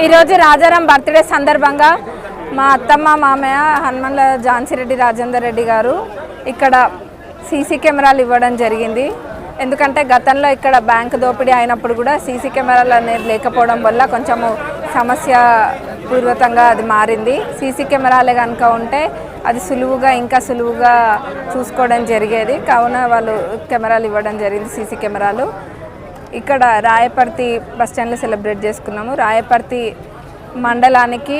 ఈరోజు రాజారాం బర్త్డే సందర్భంగా మా అత్తమ్మ మామయ్య హనుమన్ల ఝాన్సీరెడ్డి రాజేందర్ రెడ్డి గారు ఇక్కడ సీసీ కెమెరాలు ఇవ్వడం జరిగింది. ఎందుకంటే గతంలో ఇక్కడ బ్యాంక్ దోపిడీ అయినప్పుడు కూడా సీసీ కెమెరాలు అనేది లేకపోవడం వల్ల కొంచెము సమస్య పూర్వతంగా అది మారింది. సీసీ కెమెరాలే కనుక ఉంటే అది సులువుగా ఇంకా సులువుగా చూసుకోవడం జరిగేది. కావున వాళ్ళు కెమెరాలు ఇవ్వడం జరిగింది సీసీ కెమెరాలు. ఇక్కడ రాయపర్తి బస్ స్టాండ్లో సెలబ్రేట్ చేసుకున్నాము. రాయపర్తి మండలానికి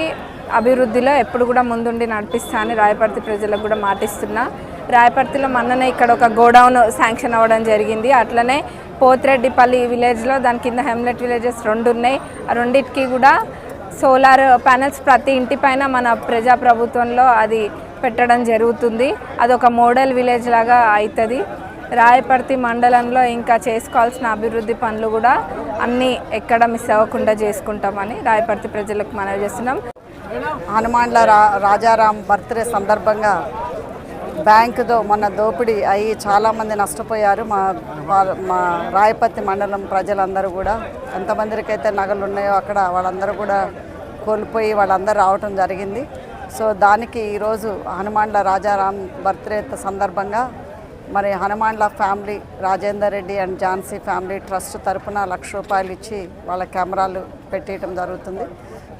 అభివృద్ధిలో ఎప్పుడు కూడా ముందుండి నడిపిస్తానని రాయపర్తి ప్రజలకు కూడా మాటిస్తున్నా. రాయపర్తిలో మొన్ననే ఇక్కడ ఒక గోడౌన్ శాంక్షన్ అవ్వడం జరిగింది. అట్లనే పోతిరెడ్డిపల్లి విలేజ్లో దాని కింద హెమ్లెట్ విలేజెస్ రెండు ఉన్నాయి. ఆ రెండింటికి కూడా సోలార్ ప్యానెల్స్ ప్రతి ఇంటి పైన మన ప్రజా ప్రభుత్వంలో అది పెట్టడం జరుగుతుంది. అదొక మోడల్ విలేజ్ లాగా అవుతుంది. రాయపర్తి మండలంలో ఇంకా చేసుకోవాల్సిన అభివృద్ధి పనులు కూడా అన్నీ ఎక్కడ మిస్ అవ్వకుండా చేసుకుంటామని రాయపర్తి ప్రజలకు మనవి చేస్తున్నాం. హనుమాన్ల రా రాజారాం బర్త్డే సందర్భంగా బ్యాంకుతో మొన్న దోపిడీ అయ్యి చాలామంది నష్టపోయారు. మా మా రాయపర్తి మండలం ప్రజలందరూ కూడా. ఎంతమందికైతే నగలు ఉన్నాయో అక్కడ వాళ్ళందరూ కూడా కోల్పోయి వాళ్ళందరూ రావటం జరిగింది. సో దానికి ఈరోజు హనుమాన్ల రాజారాం బర్త్డే సందర్భంగా మరి హనుమాన్ల family Rajender Reddy and Jhansi family trust తరఫున లక్ష రూపాయలు ఇచ్చి వాళ్ళ కెమెరాలు పెట్టేయటం జరుగుతుంది.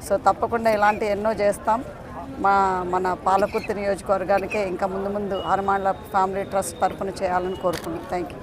సో తప్పకుండా ఇలాంటి ఎన్నో చేస్తాం. మా మన పాలకుర్తి నియోజకవర్గానికి ఇంకా ముందు ముందు హనుమాన్ల ఫ్యామిలీ ట్రస్ట్ తరఫున చేయాలని కోరుకుంటున్నాం. Thank you